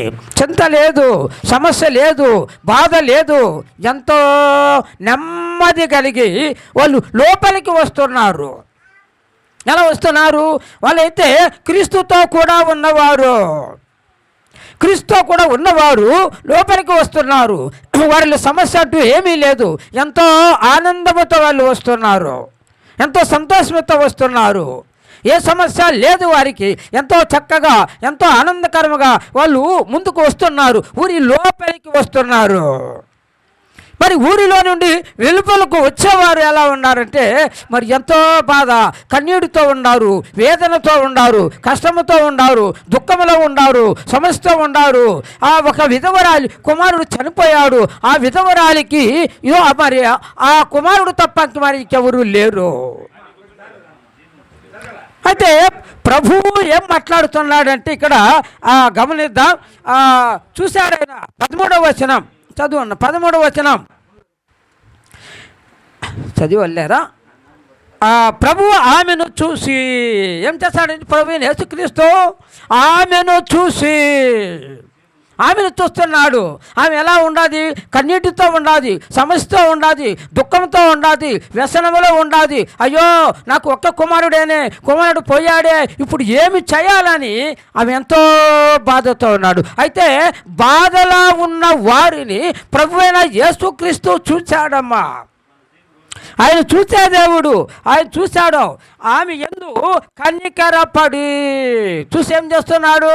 చింత లేదు సమస్య లేదు బాధ లేదు ఎంతో నెమ్మది కలిగి వాళ్ళు లోపలికి వస్తున్నారు. ఎలా వస్తున్నారు? వాళ్ళైతే క్రీస్తుతో కూడా ఉన్నవారు. క్రీస్తుతో కూడా ఉన్నవారు లోపలికి వస్తున్నారు. వారిలో సమస్య అంటూ ఏమీ లేదు. ఎంతో ఆనందముతో వాళ్ళు వస్తున్నారు. ఎంతో సంతోషంతో వస్తున్నారు. ఏ సమస్య లేదు వారికి. ఎంతో చక్కగా ఎంతో ఆనందకరంగా వాళ్ళు ముందుకు వస్తున్నారు. ఊరి లోపలికి వస్తున్నారు. మరి ఊరిలో నుండి వెలుపలకు వచ్చేవారు ఎలా ఉన్నారంటే మరి ఎంతో బాధ కన్నీటితో ఉన్నారు వేదనతో ఉన్నారు కష్టముతో ఉన్నారు దుఃఖములో ఉన్నారు సమస్యతో ఉన్నారు ఆ ఒక విధవరాలి కుమారుడు చనిపోయాడు. ఆ విధవరాలికి మరి ఆ కుమారుడు తప్ప మరి ఇంకెవరు లేరు. అయితే ప్రభువు ఏం మాట్లాడుతున్నాడంటే ఇక్కడ ఆ, గమనిద్దాం. ఆ, చూశాడు ఆయన పదమూడవ వచనం. చదువు పదమూడవ వచనం. చదివలేరా? ప్రభువు ఆమెను చూసి ఏం చేస్తాడంటే ప్రభు యేసుక్రీస్తు ఆమెను చూసి ఆమెను చూస్తున్నాడు. ఆమె ఎలా ఉండాది? కన్నీటితో ఉండాది సమస్యతో ఉండాది దుఃఖంతో ఉండాది వ్యసనములో ఉండాది. అయ్యో నాకు ఒక్క కుమారుడేనే కుమారుడు పోయాడే ఇప్పుడు ఏమి చేయాలని ఆమె ఎంతో బాధతో ఉన్నాడు. అయితే బాధలా ఉన్న వారిని ప్రభువైన యేసుక్రీస్తు చూచాడమ్మా. ఆయన చూసే దేవుడు. ఆయన చూశాడు. ఆమె ఎందు కనికరపడి చూసి ఏం చేస్తున్నాడు?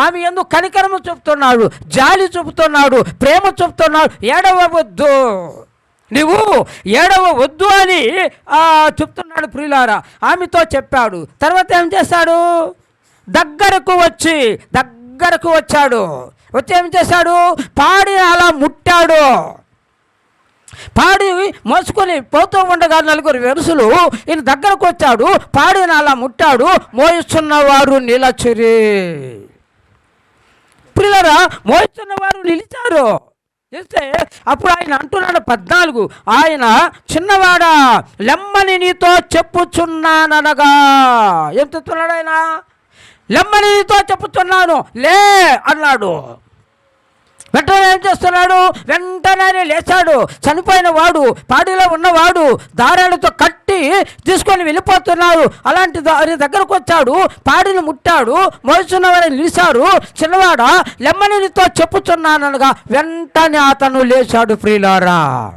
ఆమె ఎందు కనికరము చూపుతున్నాడు జాలి చూపుతున్నాడు ప్రేమ చూపుతున్నాడు. ఏడవద్దు నువ్వు ఏడవ వద్దు అని చెప్తున్నాడు ప్రియులారా. ఆమెతో చెప్పాడు. తర్వాత ఏం చేశాడు? దగ్గరకు వచ్చి దగ్గరకు వచ్చాడు. వచ్చి ఏం చేశాడు? పాడి అలా ముట్టాడు. పాడి మోసుకొని పోతూ ఉండగా నలుగురు వెరుసులు ఈయన దగ్గరకు వచ్చాడు. పాడిన అలా ముట్టాడు. మోయిస్తున్నవారు నిలచిరి. పిల్లరా మోయిస్తున్నవారు నిలిచారు. చేస్తే అప్పుడు ఆయన అంటున్నాడు పద్నాలుగు. ఆయన చిన్నవాడా లెమ్మని నీతో చెప్పుచున్నాననగా. ఏం చెప్తున్నాడు ఆయన? లెమ్మని నీతో చెప్పుచున్నాను. లే అన్నాడు. వెంటనే ఏం చేస్తున్నాడు? వెంటనే లేచాడు. చనిపోయిన వాడు పాడిలో ఉన్నవాడు దారాలతో కట్టి తీసుకొని వెళ్ళిపోతున్నారు. అలాంటి దారి దగ్గరకు వచ్చాడు. పాడిని ముట్టాడు. మోస్తున్న వారిని నిలిచారు. చిన్నవాడ లెమ్మనితో చెప్పుచున్నాననగా వెంటనే అతను లేచాడు ప్రియులారా.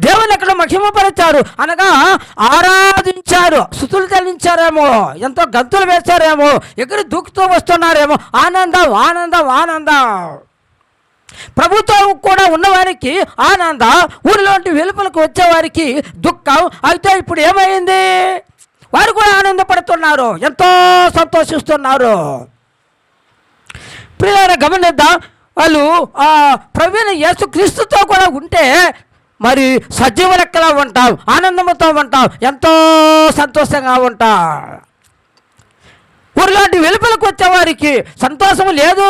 దేవుని అక్కడ మహిమపరిచారు? అనగా ఆరాధించారు. స్థుతులు చెల్లించారేమో. ఎంతో గంతులు వేశారేమో. ఎగిరి దూకుతూ వస్తున్నారేమో. ఆనందం ఆనందం ఆనందం. ప్రభుత్వం కూడా ఉన్నవారికి ఆనంద ఊరిలోంటి వెలుపలకు వచ్చేవారికి దుఃఖం. అయితే ఇప్పుడు ఏమైంది? వారు కూడా ఆనందపడుతున్నారు ఎంతో సంతోషిస్తున్నారు. ప్రియార గమనిద్దాం. వాళ్ళు ఆ ప్రవీణ యేసుక్రీస్తుతో కూడా ఉంటే మరి సజీవ లెక్కలా ఉంటాం ఆనందంతో ఉంటాం ఎంతో సంతోషంగా ఉంటాం. ఊరిలాంటి వెలుపలకు వచ్చేవారికి సంతోషం లేదు.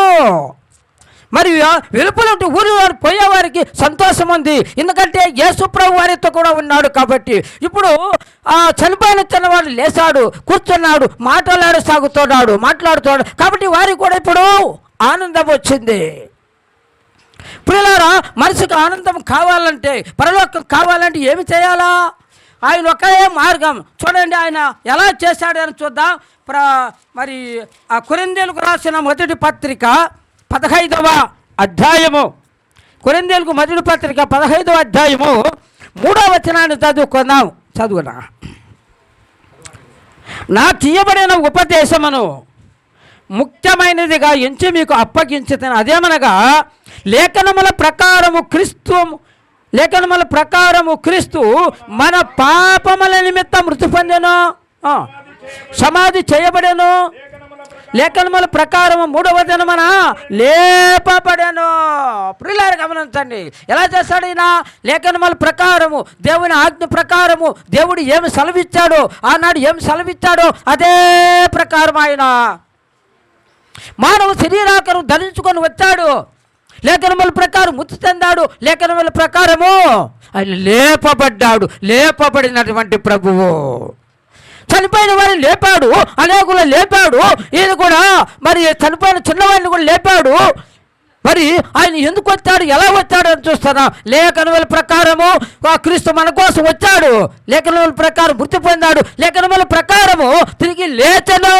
మరియు వెలుపల ఊరి పోయేవారికి సంతోషం ఉంది ఎందుకంటే యేసుప్రభు వారితో కూడా ఉన్నాడు కాబట్టి. ఇప్పుడు ఆ చనిపోయిన చిన్నవాడు లేచాడు కూర్చున్నాడు మాట్లాడు సాగుతున్నాడు మాట్లాడుతున్నాడు. కాబట్టి వారికి కూడా ఇప్పుడు ఆనందం వచ్చింది. పిల్లలారా మనసుకు ఆనందం కావాలంటే పరలోకం కావాలంటే ఏమి చేయాలా? ఆయన ఒకే మార్గం. చూడండి ఆయన ఎలా చేశాడని చూద్దాం. ప్ర మరి ఆ కురిందేలకు రాసిన మొదటి పత్రిక పదహైదవ అధ్యాయము. కొరిందేలకు మొదటి పత్రిక పదహైదవ అధ్యాయము. మూడవ వచనాన్ని చదువుకుందాం. చదువునా? నా తీయబడిన ఉపదేశమును ముఖ్యమైనదిగా ఎంచి మీకు అప్పగించుతాను. అదేమనగా లేఖనముల ప్రకారము క్రీస్తు లేఖనముల ప్రకారము క్రీస్తు మన పాపముల నిమిత్తం మృతి పొందెను. సమాధి చేయబడెను. లేఖనముల ప్రకారం మూడవ దినమన లేపబడను. ప్రియులారు గమనించండి. ఎలా చేస్తాడు ఈయన? లేఖనముల ప్రకారము దేవుని ఆజ్ఞ ప్రకారము దేవుడు ఏమి సెలవిచ్చాడో ఆనాడు ఏమి సెలవిచ్చాడో అదే ప్రకారం ఆయన. మానవ శరీరాకరం ధరించుకొని వచ్చాడు. లేఖనముల ప్రకారం మృతి చెందాడు. లేఖనముల ప్రకారము ఆయన లేపబడ్డాడు. లేపబడినటువంటి ప్రభువు. చనిపోయిన వారిని లేపాడు అనేకులు లేపాడు. ఈయన కూడా మరి చనిపోయిన చిన్నవారిని కూడా లేపాడు. మరి ఆయన ఎందుకు వచ్చాడు ఎలా వచ్చాడు అని చూస్తున్నా లేఖనముల ప్రకారము క్రీస్తు మన కోసం వచ్చాడు. లేఖనముల ప్రకారం మృతి పొందాడు. లేఖనముల ప్రకారము తిరిగి లేచను.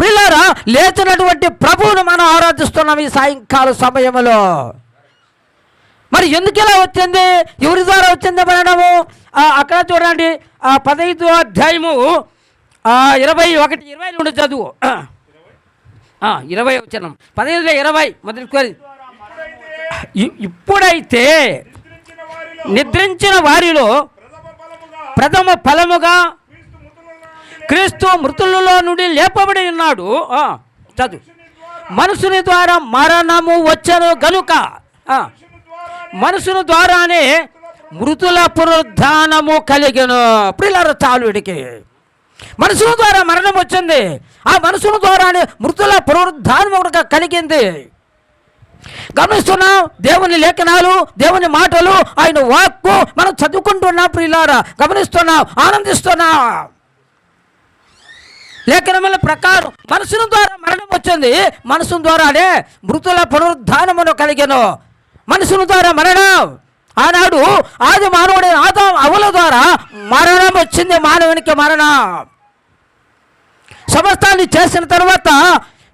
పిల్లరా లేచినటువంటి ప్రభువును మనం ఆరాధిస్తున్నాం ఈ సాయంకాల సమయంలో. మరి ఎందుకు ఇలా వచ్చింది? ఎవరి ద్వారా వచ్చింది మనము అక్కడ చూడండి. ఆ పదహైదు అధ్యాయము ఇరవై ఒకటి ఇరవై రెండు చదువు. ఇరవై వచ్చిన పదహైదులో ఇరవై మొదటి ఇప్పుడైతే నిద్రించిన వారిలో ప్రథమ ఫలముగా క్రీస్తు మృతులలో నుండి లేపబడి ఉన్నాడు. చదువు. మనుషుని ద్వారా మరణము వచ్చను గనుక. మనుషుని ద్వారానే మృతుల పునరుద్ధానము కలిగను. ప్రిల్లర చాలు మనుషుల ద్వారా మరణం వచ్చింది. ఆ మనుషుల ద్వారానే మృతుల పునరుద్ధానం కూడా కలిగింది. గమనిస్తున్నాం దేవుని లేఖనాలు దేవుని మాటలు ఆయన వాక్కు మనం చదువుకుంటున్నాం ప్రియులారా. గమనిస్తున్నాం ఆనందిస్తున్నాం. లేఖనముల ప్రకారం మనసును ద్వారా మరణం వచ్చింది. మనసు ద్వారానే మృతుల పునరుద్ధానమును కలిగను. మనసును ద్వారా మరణం. ఆనాడు ఆది మానవుడి ఆదా అవల ద్వారా మరణం వచ్చింది మానవునికి మరణం. సమస్తాన్ని చేసిన తర్వాత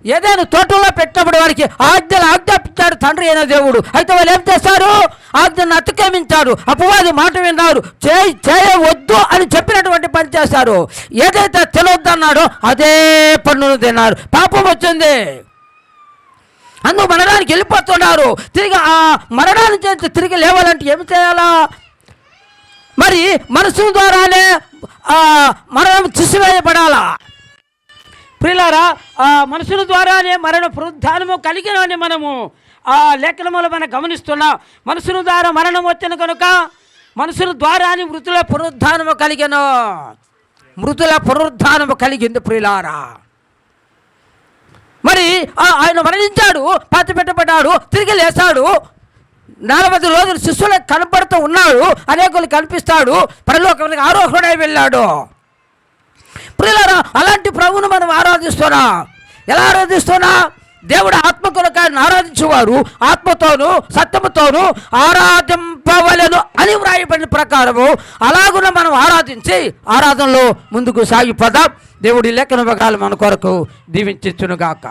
ఏదైనా తోటలో పెట్టినప్పుడు వారికి ఆజ్ఞలు ఆజ్ఞాపించాడు తండ్రి అయిన దేవుడు. అయితే వాళ్ళు ఏం చేస్తారు? ఆజ్ఞను అతిక్రమించారు. అపవాది మాట విన్నారు. చేయి చేయవద్దు అని చెప్పినటువంటి పని చేశారు. ఏదైతే తినొద్దన్నాడో అదే పన్నును తిన్నారు. పాపం వచ్చింది. అందుకు మరణానికి వెళ్ళిపోతున్నారు. తిరిగి ఆ మరణాన్ని తిరిగి లేవాలంటే ఏమి చేయాలా? మరి మనసు ద్వారానే మరణం చూసివేయబడాలా? ప్రిలారా ఆ మనుషుల ద్వారానే మరణ పునరుద్ధానము కలిగినని మనము ఆ లేఖనములు మనం గమనిస్తున్నాం. మనుషుల ద్వారా మరణం వచ్చిన కనుక మనుషుల ద్వారానే మృతుల పునరుద్ధానము కలిగిన మృతుల పునరుద్ధానము కలిగింది ప్రిలారా మరి ఆ- ఆయన మరణించాడు పాతి పెట్టబడ్డాడు తిరిగి లేచాడు నలభై రోజులు శిష్యులకు కనపడుతూ ఉన్నాడు అనేకులు కనిపిస్తాడు పరలోకానికి ఆరోహణై వెళ్ళాడు. ప్రియులరా అలాంటి ప్రభువును మనం ఆరాధిస్తున్నా. ఎలా ఆరాధిస్తున్నా? దేవుడు ఆత్మ వారు ఆత్మతోను సత్యముతోను ఆరాధింపవలను అని వ్రాయబడిన ప్రకారము అలాగున మనం ఆరాధించి ఆరాధనలో ముందుకు సాగిపోదాం. దేవుడి లేఖన భాగాలు మన కొరకు దీవించునుగాక